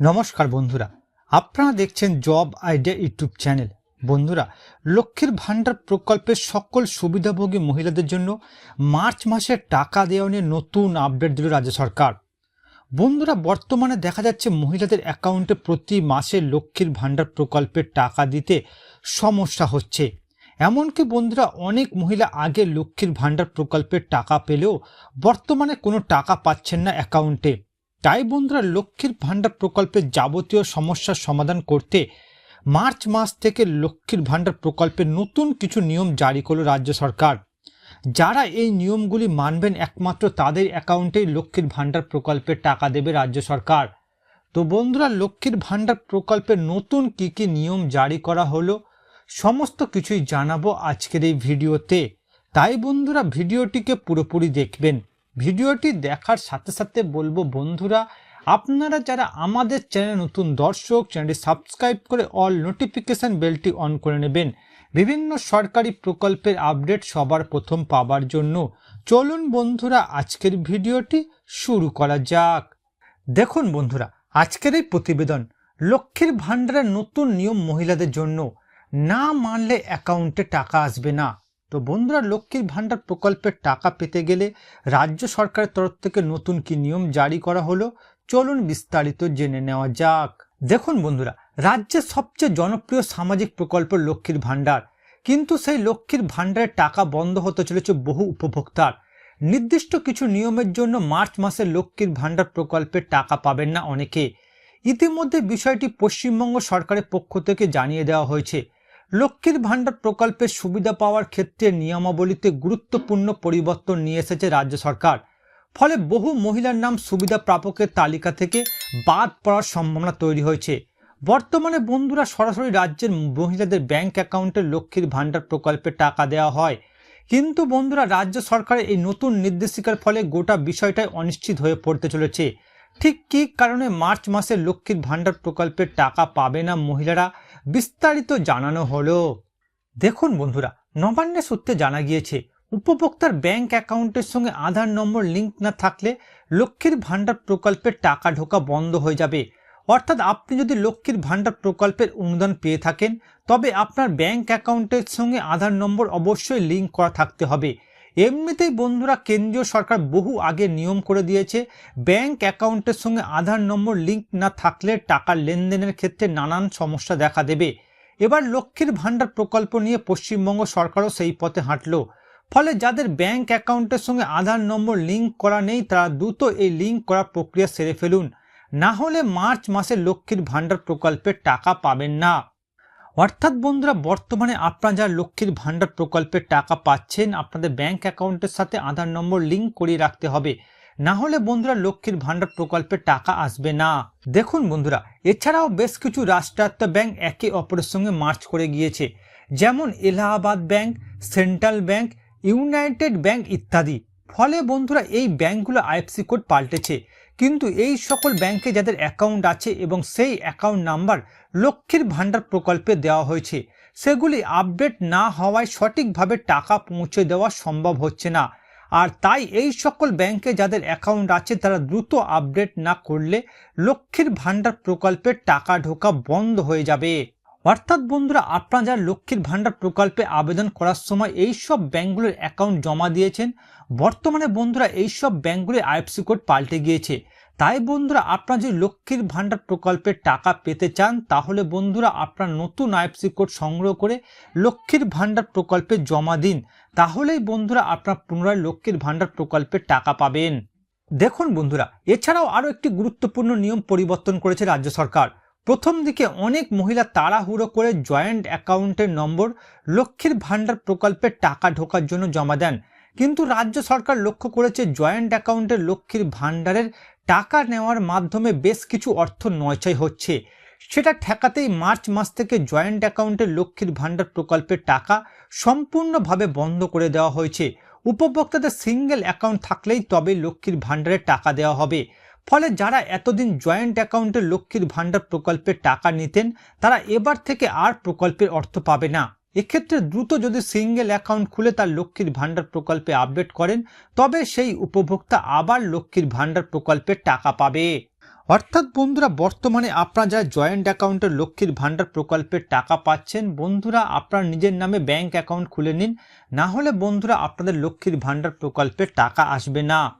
নমস্কার বন্ধুরা, আপনারা দেখছেন জব আইডিয়া ইউটিউব চ্যানেল। বন্ধুরা, লক্ষ্মীর ভাণ্ডার প্রকল্পের সকল সুবিধাভোগী মহিলাদের জন্য মার্চ মাসে টাকা দেওয়া নিয়ে নতুন আপডেট দিল রাজ্য সরকার। বন্ধুরা, বর্তমানে দেখা যাচ্ছে মহিলাদের অ্যাকাউন্টে প্রতি মাসে লক্ষ্মীর ভাণ্ডার প্রকল্পের টাকা দিতে সমস্যা হচ্ছে। এমনকি বন্ধুরা, অনেক মহিলা আগে লক্ষ্মীর ভাণ্ডার প্রকল্পের টাকা পেলেও বর্তমানে কোনো টাকা পাচ্ছেন না অ্যাকাউন্টে। তাই বন্ধুরা লক্ষ্মীর ভাণ্ডার প্রকল্পের যাবতীয় সমস্যার সমাধান করতে মার্চ মাস থেকে লক্ষ্মীর ভাণ্ডার প্রকল্পের নতুন কিছু নিয়ম জারি করল রাজ্য সরকার। যারা এই নিয়মগুলি মানবেন একমাত্র তাদের অ্যাকাউন্টেই লক্ষ্মীর ভাণ্ডার প্রকল্পের টাকা দেবে রাজ্য সরকার। তো বন্ধুরা, লক্ষ্মীর ভাণ্ডার প্রকল্পের নতুন কি কি নিয়ম জারি করা হলো সমস্ত কিছুই জানাব আজকের এই ভিডিওতে। তাই বন্ধুরা, ভিডিওটিকে পুরোপুরি দেখবেন। ভিডিওটি দেখার সাথে সাথে বলব বন্ধুরা, আপনারা যারা আমাদের চ্যানেল নতুন দর্শক, চ্যানেলটি সাবস্ক্রাইব করে অল নোটিফিকেশান বেলটি অন করে নেবেন। বিভিন্ন সরকারি প্রকল্পের আপডেট সবার প্রথম পাবার জন্য চলুন বন্ধুরা, আজকের ভিডিওটি শুরু করা যাক। দেখুন বন্ধুরা, আজকের এই প্রতিবেদন লক্ষ্মীর ভাণ্ডারের নতুন নিয়ম মহিলাদের জন্য না মানলে অ্যাকাউন্টে টাকা আসবে না। তো বন্ধুরা, লক্ষ্মীর ভাণ্ডার প্রকল্পের টাকা পেতে গেলে রাজ্য সরকারের তরফ থেকে নতুন কি নিয়ম জারি করা হলো? চলুন বিস্তারিত জেনে নেওয়া যাক। দেখুন বন্ধুরা, রাজ্যের সবচেয়ে জনপ্রিয় সামাজিক প্রকল্প লক্ষ্মীর ভাণ্ডার। কিন্তু সেই লক্ষ্মীর ভাণ্ডারের টাকা বন্ধ হতে চলেছে বহু উপভোক্তার। নির্দিষ্ট কিছু নিয়মের জন্য মার্চ মাসে লক্ষ্মীর ভাণ্ডার প্রকল্পের টাকা পাবেন না অনেকে। ইতিমধ্যে বিষয়টি পশ্চিমবঙ্গ সরকারের পক্ষ থেকে জানিয়ে দেওয়া হয়েছে। লক্ষ্মীর ভাণ্ডার প্রকল্পের সুবিধা পাওয়ার ক্ষেত্রে নিয়মাবলীতে গুরুত্বপূর্ণ পরিবর্তন নিয়ে এসেছে রাজ্য সরকার। ফলে বহু মহিলার নাম সুবিধা প্রাপকের তালিকা থেকে বাদ পড়ার সম্ভাবনা তৈরি হয়েছে। বর্তমানে বন্ধুরা সরাসরি রাজ্যের মহিলাদের ব্যাংক অ্যাকাউন্টে লক্ষ্মীর ভাণ্ডার প্রকল্পে টাকা দেওয়া হয়। কিন্তু বন্ধুরা, রাজ্য সরকারের এই নতুন নির্দেশিকার ফলে গোটা বিষয়টাই অনিশ্চিত হয়ে পড়তে চলেছে। ঠিক কী কারণে মার্চ মাসে লক্ষ্মীর ভাণ্ডার প্রকল্পের টাকা পাবে না মহিলারা? বিস্তারিত জানানো হলো। দেখুন বন্ধুরা নবান্নের সূত্রে জানা গিয়েছে, উপভোক্তার ব্যাংক অ্যাকাউন্টের সঙ্গে আধার নম্বর লিঙ্ক না থাকলে লক্ষ্মীর ভাণ্ডার প্রকল্পের টাকা ঢোকা বন্ধ হয়ে যাবে। অর্থাৎ আপনি যদি লক্ষ্মীর ভাণ্ডার প্রকল্পের অনুদান পেয়ে থাকেন, তবে আপনার ব্যাংক অ্যাকাউন্টের সঙ্গে আধার নম্বর অবশ্যই লিঙ্ক করা থাকতে হবে। এমনিতেই বন্ধুরা কেন্দ্রীয় সরকার বহু আগে নিয়ম করে দিয়েছে, ব্যাংক অ্যাকাউন্টের সঙ্গে আধার নম্বর লিঙ্ক না থাকলে টাকা লেনদেনের ক্ষেত্রে নানান সমস্যা দেখা দেবে। এবার লক্ষ্মীর ভাণ্ডার প্রকল্প নিয়ে পশ্চিমবঙ্গ সরকারও সেই পথে হাঁটল। ফলে যাদের ব্যাংক অ্যাকাউন্টের সঙ্গে আধার নম্বর লিঙ্ক করা নেই, তারা দ্রুত এই লিঙ্ক করার প্রক্রিয়া সেরে ফেলুন। না হলে মার্চ মাসে লক্ষ্মীর ভাণ্ডার প্রকল্পের টাকা পাবেন না। অর্থাৎ বন্ধুরা, বর্তমানে আপনারা যারা লক্ষ্মীর ভাণ্ডার প্রকল্পের টাকা পাচ্ছেন, আপনাদের ব্যাংক অ্যাকাউন্টের সাথে আধার নম্বর লিঙ্ক করিয়ে রাখতে হবে। না হলে বন্ধুরা, লক্ষ্মীর ভাণ্ডার প্রকল্পের টাকা আসবে না। দেখুন বন্ধুরা, এছাড়াও বেশ কিছু রাষ্ট্রায়ত্ত ব্যাংক একে অপরের সঙ্গে মার্চ করে গিয়েছে। যেমন Allahabad bank central bank united bank ইত্যাদি। ফলে বন্ধুরা এই ব্যাংকগুলো আইএফসি কোড পাল্টেছে। কিন্তু এই সকল ব্যাংকে যাদের অ্যাকাউন্ট আছে এবং সেই অ্যাকাউন্ট নাম্বার লক্ষ্মীর ভাণ্ডার প্রকল্পে দেওয়া হয়েছে, সেগুলি আপডেট না হওয়ায় সঠিকভাবে টাকা পৌঁছে দেওয়া সম্ভব হচ্ছে না। আর তাই এই সকল ব্যাংকে যাদের অ্যাকাউন্ট আছে তারা দ্রুত আপডেট না করলে লক্ষ্মীর ভাণ্ডার প্রকল্পের টাকা ঢোকা বন্ধ হয়ে যাবে। অর্থাৎ বন্ধুরা, আপনারা যারা লক্ষ্মীর ভাণ্ডার প্রকল্পে আবেদন করার সময় এই সব ব্যাঙ্কগুলোর অ্যাকাউন্ট জমা দিয়েছেন, বর্তমানে বন্ধুরা এই সব ব্যাঙ্কগুলির আইএফসি কোড পাল্টে গিয়েছে। তাই বন্ধুরা, আপনারা যদি লক্ষ্মীর ভাণ্ডার প্রকল্পের টাকা পেতে চান, তাহলে বন্ধুরা আপনার নতুন আইএফসি কোড সংগ্রহ করে লক্ষ্মীর ভাণ্ডার প্রকল্পে জমা দিন। তাহলেই বন্ধুরা আপনার পুনরায় লক্ষ্মীর ভাণ্ডার প্রকল্পের টাকা পাবেন। দেখুন বন্ধুরা, এছাড়াও আরও একটি গুরুত্বপূর্ণ নিয়ম পরিবর্তন করেছে রাজ্য সরকার। প্রথম দিকে অনেক মহিলা তাড়াহুড়ো করে জয়েন্ট অ্যাকাউন্টের নম্বর লক্ষ্মীর ভাণ্ডার প্রকল্পে টাকা ঢোকার জন্য জমা দেন। কিন্তু রাজ্য সরকার লক্ষ্য করেছে জয়েন্ট অ্যাকাউন্টে লক্ষ্মীর ভাণ্ডারের টাকা নেওয়ার মাধ্যমে বেশ কিছু অর্থ নয়ছয় হচ্ছে। সেটা ঠেকাতেই মার্চ মাস থেকে জয়েন্ট অ্যাকাউন্টে লক্ষ্মীর ভাণ্ডার প্রকল্পের টাকা সম্পূর্ণভাবে বন্ধ করে দেওয়া হয়েছে। উপভোক্তাদের সিঙ্গেল অ্যাকাউন্ট থাকলেই তবে লক্ষ্মীর ভাণ্ডারের টাকা দেওয়া হবে। ফলে যারা এতদিন জয়েন্ট অ্যাকাউন্টে লক্ষ্মীর ভাণ্ডার প্রকল্পের টাকা নিতেন, তারা এবার থেকে আর প্রকল্পের অর্থ পাবে না। এক্ষেত্রে দ্রুত যদি সিঙ্গেল অ্যাকাউন্ট খুলে তার লক্ষ্মীর ভাণ্ডার প্রকল্পে আপডেট করেন, তবে সেই উপভোক্তা আবার লক্ষ্মীর ভাণ্ডার প্রকল্পের টাকা পাবে। অর্থাৎ বন্ধুরা, বর্তমানে আপনারা যারা জয়েন্ট অ্যাকাউন্টে লক্ষ্মীর ভাণ্ডার প্রকল্পের টাকা পাচ্ছেন, বন্ধুরা, আপনার নিজের নামে ব্যাংক অ্যাকাউন্ট খুলে নিন, না হলে বন্ধুরা, আপনাদের লক্ষ্মীর ভাণ্ডার প্রকল্পের টাকা আসবে না।